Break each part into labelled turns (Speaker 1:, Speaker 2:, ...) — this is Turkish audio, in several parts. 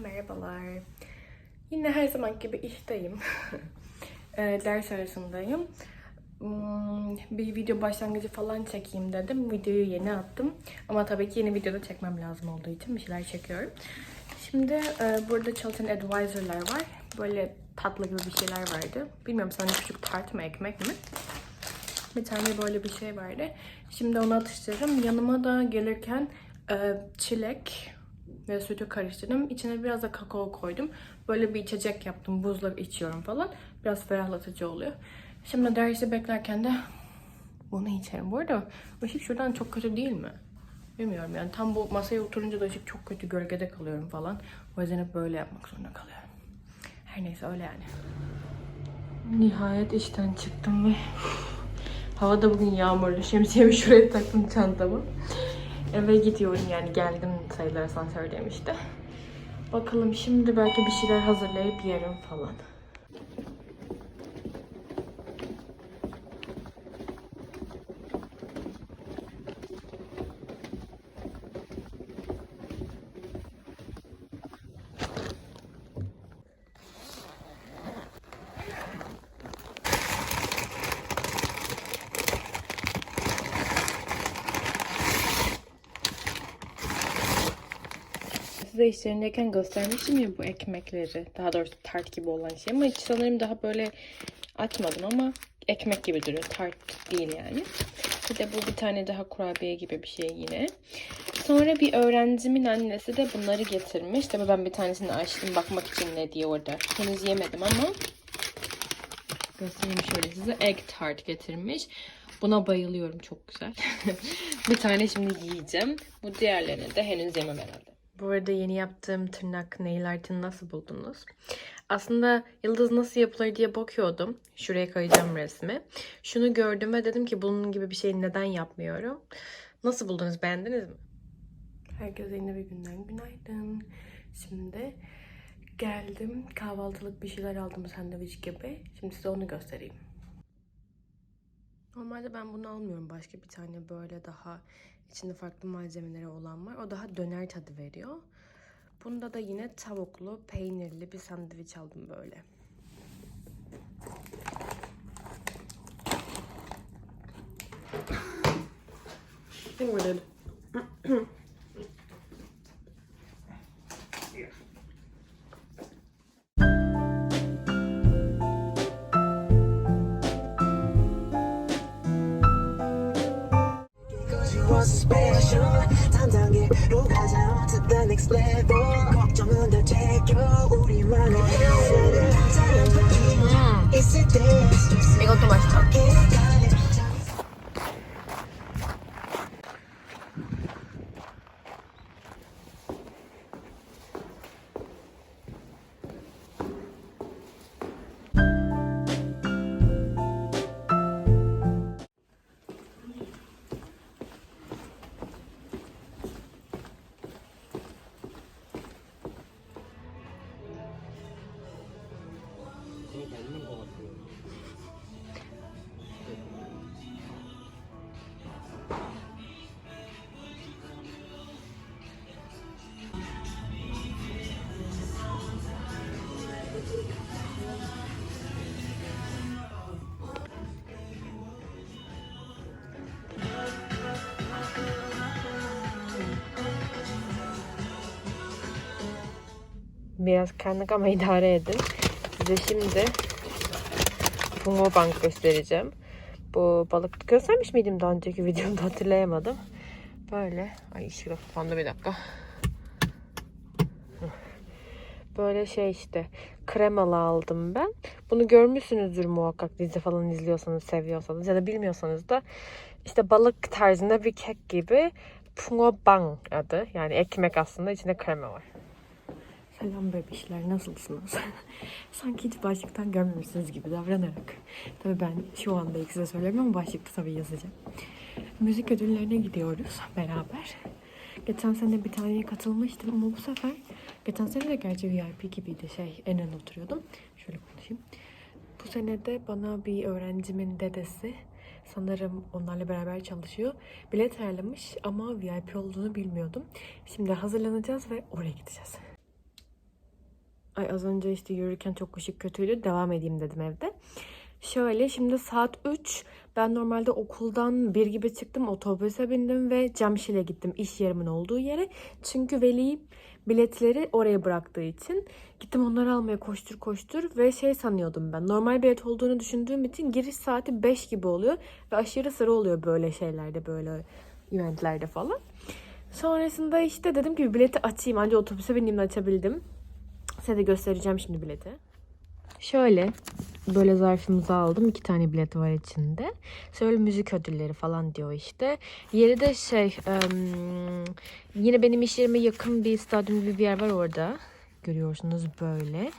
Speaker 1: merhabalar. Yine her zaman gibi işteyim. Ee, ders arasındayım. Hmm, Bir video başlangıcı falan çekeyim dedim. Videoyu yeni attım. Ama tabii ki yeni videoda çekmem lazım olduğu için bir şeyler çekiyorum. Şimdi e, burada çalışan advisor'lar var. Böyle tatlı gibi bir şeyler vardı. Bilmiyorum sana küçük tart mı ekmek mi? Bir tane böyle bir şey vardı. Şimdi onu atıştırırım. Yanıma da gelirken e, çilek ve sütü karıştırdım. İçine biraz da kakao koydum. Böyle bir içecek yaptım. Buzla içiyorum falan. Biraz ferahlatıcı oluyor. Şimdi dersi beklerken de bunu içerim. Bu arada ışık şuradan çok kötü değil mi? Bilmiyorum yani tam bu masaya oturunca da ışık çok kötü gölgede kalıyorum falan. O yüzden hep böyle yapmak zorunda kalıyorum. Her neyse öyle yani. Nihayet işten çıktım ve hava da bugün yağmurlu. Şemsiyemi şuraya taktım çantamı. Eve gidiyorum yani geldim sayılar asansördeyim işte. Bakalım şimdi belki bir şeyler hazırlayıp yerim falan. Size işlerindeyken göstermiştim ya bu ekmekleri. Daha doğrusu tart gibi olan şey ama hiç sanırım daha böyle açmadım ama ekmek gibi duruyor. Tart değil yani. Bir de bu bir tane daha kurabiye gibi bir şey yine. Sonra bir öğrencimin annesi de bunları getirmiş. Tabii ben bir tanesini açtım bakmak için ne diye orada. Henüz yemedim ama göstereyim şöyle size. Egg tart getirmiş. Buna bayılıyorum çok güzel. bir tane şimdi yiyeceğim. Bu diğerlerini de henüz yemem herhalde. Bu arada yeni yaptığım tırnak nail art'ını nasıl buldunuz? Aslında yıldız nasıl yapılır diye bakıyordum. Şuraya koyacağım resmi. Şunu gördüm ve dedim ki bunun gibi bir şey neden yapmıyorum? Nasıl buldunuz? Beğendiniz mi? Herkese yeni bir günden günaydın. Şimdi geldim. Kahvaltılık bir şeyler aldım sandviç gibi. Şimdi size onu göstereyim. Normalde ben bunu almıyorum. Başka bir tane böyle daha içinde farklı malzemeleri olan var. O daha döner tadı veriyor. Bunda da yine tavuklu, peynirli bir sandviç aldım böyle. I Biraz karnık ama idare edin. Size şimdi Bungo Bank göstereceğim. Bu balık göstermiş miydim daha önceki videomda hatırlayamadım. Böyle. Ay ışık kapandı bir dakika. Böyle şey işte kremalı aldım ben. Bunu görmüşsünüzdür muhakkak dizi falan izliyorsanız, seviyorsanız ya da bilmiyorsanız da işte balık tarzında bir kek gibi Pungo Bang adı. Yani ekmek aslında içinde krema var. Selam bebişler nasılsınız? Sanki hiç başlıktan görmemişsiniz gibi davranarak. Tabii ben şu anda ilk size söylemiyorum ama başlıkta tabii yazacağım. Müzik ödüllerine gidiyoruz beraber. Geçen sene bir taneye katılmıştım ama bu sefer geçen sene de gerçi VIP gibiydi şey en ön oturuyordum. Şöyle konuşayım. Bu sene de bana bir öğrencimin dedesi sanırım onlarla beraber çalışıyor. Bilet ayarlamış ama VIP olduğunu bilmiyordum. Şimdi hazırlanacağız ve oraya gideceğiz. Ay az önce işte yürürken çok ışık kötüydü. Devam edeyim dedim evde. Şöyle şimdi saat 3. Ben normalde okuldan bir gibi çıktım. Otobüse bindim ve Cemşir'e gittim. iş yerimin olduğu yere. Çünkü Veli biletleri oraya bıraktığı için. Gittim onları almaya koştur koştur ve şey sanıyordum ben. Normal bilet olduğunu düşündüğüm için giriş saati 5 gibi oluyor. Ve aşırı sıra oluyor böyle şeylerde böyle eventlerde falan. Sonrasında işte dedim ki bileti açayım. Ancak otobüse bindiğimde açabildim. Size de göstereceğim şimdi bileti. Şöyle böyle zarfımızı aldım. İki tane bilet var içinde. Şöyle müzik ödülleri falan diyor işte. Yeri de şey em, yine benim iş yerime yakın bir stadyum gibi bir yer var orada. Görüyorsunuz böyle.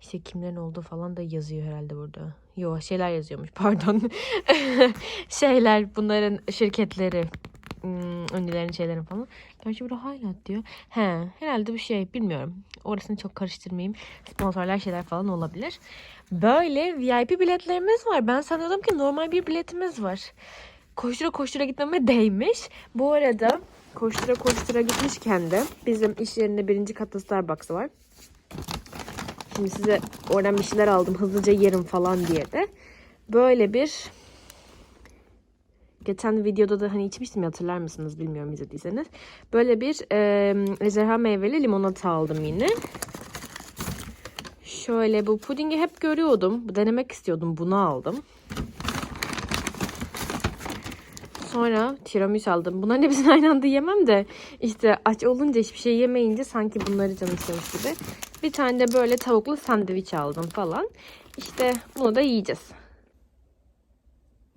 Speaker 1: İşte kimlerin olduğu falan da yazıyor herhalde burada. Yo şeyler yazıyormuş pardon. şeyler bunların şirketleri. Hmm, ünlülerin şeylerin falan. Gerçi burada highlight diyor. He, herhalde bu şey bilmiyorum. Orasını çok karıştırmayayım. Sponsorlar şeyler falan olabilir. Böyle VIP biletlerimiz var. Ben sanıyordum ki normal bir biletimiz var. Koştura koştura gitmeme değmiş. Bu arada koştura koştura gitmişken de bizim iş yerinde birinci katta Starbucks var. Şimdi size oradan bir şeyler aldım hızlıca yerim falan diye de. Böyle bir geçen videoda da hani içmiştim hatırlar mısınız bilmiyorum izlediyseniz. Böyle bir e, ejderha meyveli limonata aldım yine. Şöyle bu pudingi hep görüyordum. Denemek istiyordum. Bunu aldım. Sonra tiramisu aldım. Bunların hepsini aynı anda yemem de işte aç olunca hiçbir şey yemeyince sanki bunları canım istemiş gibi. Bir tane de böyle tavuklu sandviç aldım falan. İşte bunu da yiyeceğiz.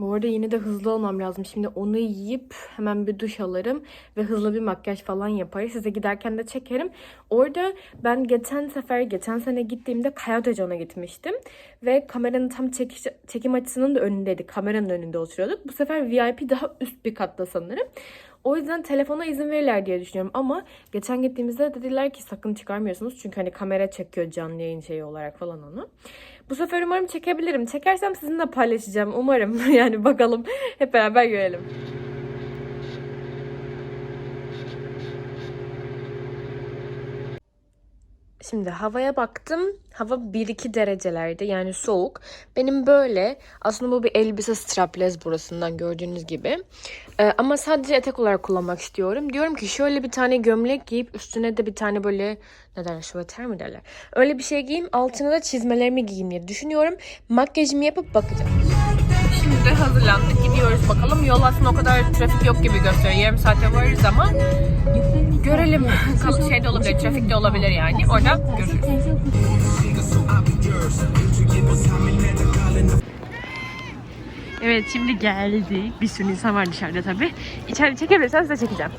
Speaker 1: Bu arada yine de hızlı olmam lazım. Şimdi onu yiyip hemen bir duş alırım ve hızlı bir makyaj falan yaparız. Size giderken de çekerim. Orada ben geçen sefer, geçen sene gittiğimde Kayatecan'a gitmiştim. Ve kameranın tam çekiş, çekim açısının da önündeydik. Kameranın önünde oturuyorduk. Bu sefer VIP daha üst bir katta sanırım. O yüzden telefona izin verirler diye düşünüyorum. Ama geçen gittiğimizde dediler ki sakın çıkarmıyorsunuz. Çünkü hani kamera çekiyor canlı yayın şeyi olarak falan onu. Bu sefer umarım çekebilirim. Çekersem sizinle paylaşacağım. Umarım. Yani bakalım. Hep beraber görelim. Şimdi havaya baktım. Hava 1-2 derecelerde yani soğuk. Benim böyle aslında bu bir elbise strapless burasından gördüğünüz gibi. Ee, ama sadece etek olarak kullanmak istiyorum. Diyorum ki şöyle bir tane gömlek giyip üstüne de bir tane böyle ne derler şuveter mi derler. Öyle bir şey giyeyim altına da çizmelerimi giyeyim diye düşünüyorum. Makyajımı yapıp bakacağım. Şimdi hazırlandık gidiyoruz bakalım. Yol aslında o kadar trafik yok gibi gösteriyor. Yarım saate varırız ama görelim. Kapı şeyde olabilir, trafikte olabilir yani. Orada görüşürüz. Evet şimdi geldik. Bir sürü insan var dışarıda tabii. İçeride çekebilirsen size çekeceğim.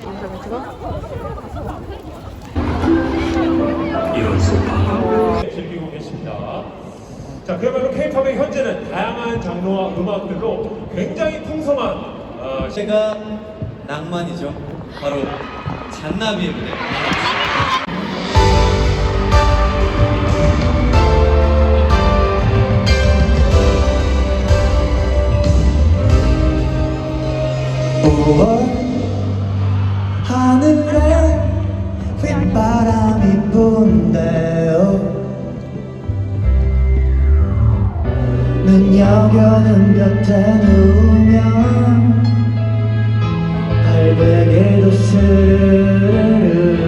Speaker 2: 자, 그야말로 K-팝의 현재는 다양한 장르와 음악들로 굉장히 풍성한 어,
Speaker 3: 제가 낭만이죠. 바로 잔나비의 무대.
Speaker 4: 하늘에 휘바람이 분대요 눈여겨는 곁에 누우면 발베개도 스르르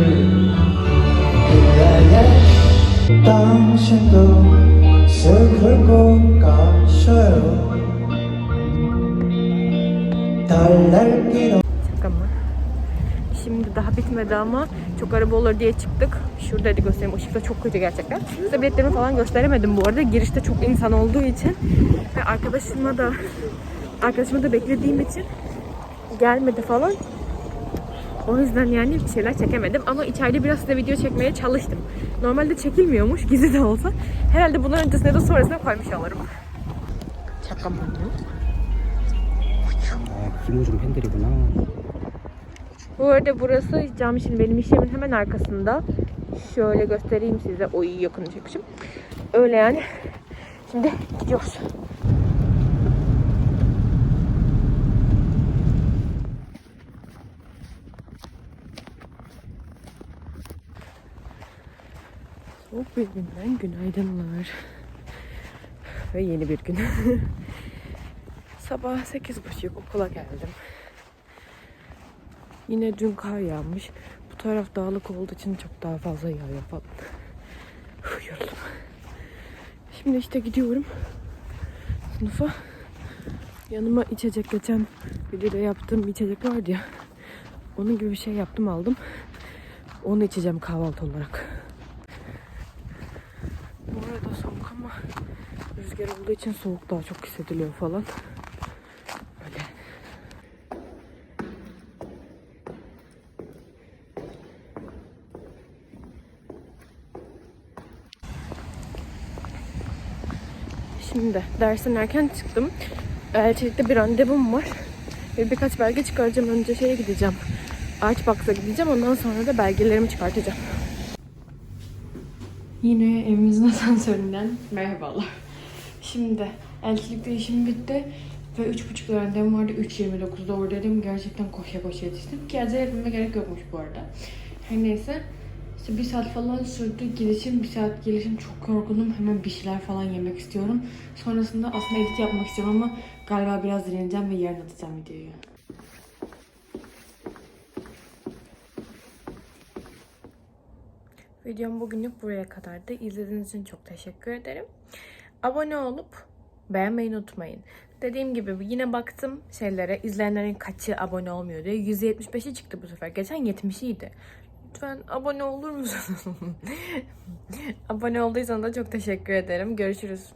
Speaker 4: 그대의 당신도 슬플 것 같아요 달랠 길
Speaker 1: 잠깐만. Şimdi daha bitmedi ama çok araba olur diye çıktık. Şuradaydı göstereyim. Işık da çok kötü gerçekten. Size biletlerimi falan gösteremedim bu arada. Girişte çok insan olduğu için. Ve arkadaşıma da arkadaşımı da beklediğim için gelmedi falan. O yüzden yani bir şeyler çekemedim ama içeride biraz size video çekmeye çalıştım. Normalde çekilmiyormuş gizli de olsa. Herhalde bunun öncesine de sonrasına koymuş olurum. 잠깐만요.
Speaker 5: 아, 김호중 팬들이구나.
Speaker 1: Bu arada burası cam şimdi benim iş yerimin hemen arkasında. Şöyle göstereyim size. O iyi yakın çekmişim. Öyle yani. Şimdi gidiyoruz. Soğuk bir günden günaydınlar. Ve yeni bir gün. Sabah 8.30 okula geldim. Yine dün kar yağmış. Bu taraf dağlık olduğu için çok daha fazla yağıyor falan. Uf, Yoruldum. Şimdi işte gidiyorum sınıfa. Yanıma içecek geçen videoda yaptığım içecek vardı ya. Onun gibi bir şey yaptım aldım. Onu içeceğim kahvaltı olarak. Bu arada soğuk ama rüzgar olduğu için soğuk daha çok hissediliyor falan. Öyle. Şimdi dersten erken çıktım. Elçilikte bir randevum var. Ve birkaç belge çıkaracağım. Önce şeye gideceğim. Artbox'a gideceğim. Ondan sonra da belgelerimi çıkartacağım. Yine evimizin asansöründen merhabalar. Şimdi elçilikte işim bitti. Ve 3.30'da randevum vardı. 3.29'da oradaydım. Gerçekten koşa koşa yetiştim. Ki acele etmeme gerek yokmuş bu arada. Her neyse. İşte bir saat falan sürdü gelişim. Bir saat gelişim çok yorgunum. Hemen bir şeyler falan yemek istiyorum. Sonrasında aslında edit yapmak istiyorum ama galiba biraz dinleneceğim ve yarın atacağım videoyu. Videom bugünlük buraya kadardı. İzlediğiniz için çok teşekkür ederim. Abone olup beğenmeyi unutmayın. Dediğim gibi yine baktım şeylere izleyenlerin kaçı abone olmuyor diye. 175'i çıktı bu sefer. Geçen 70'iydi. Lütfen abone olur musunuz? abone olduysanız da çok teşekkür ederim. Görüşürüz.